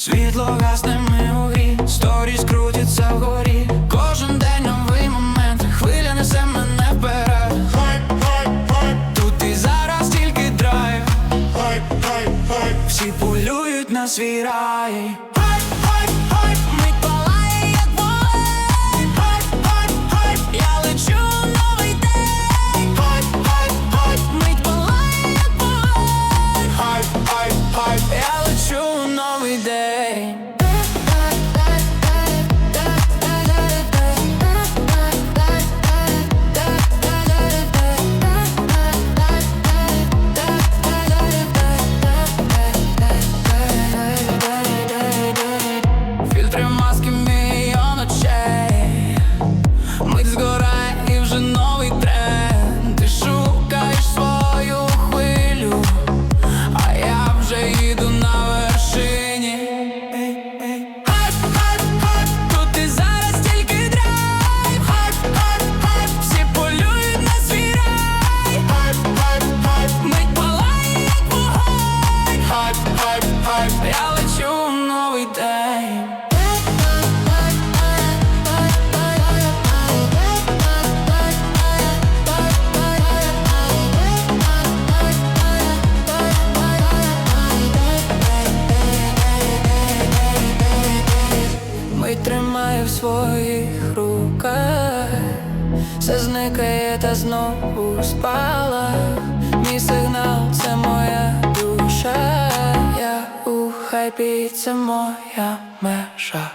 Світло гасне ми у грі, сторіс крутиться вгорі. Кожен день новий момент, хвиля несе мене вперед. Тут і зараз тільки драйв. Всі полюють на свій рай. Ми й тримає в своїх руках, все зникає та знову спала. Мій сигнал це моя душа, я у хайпі, це моя межа.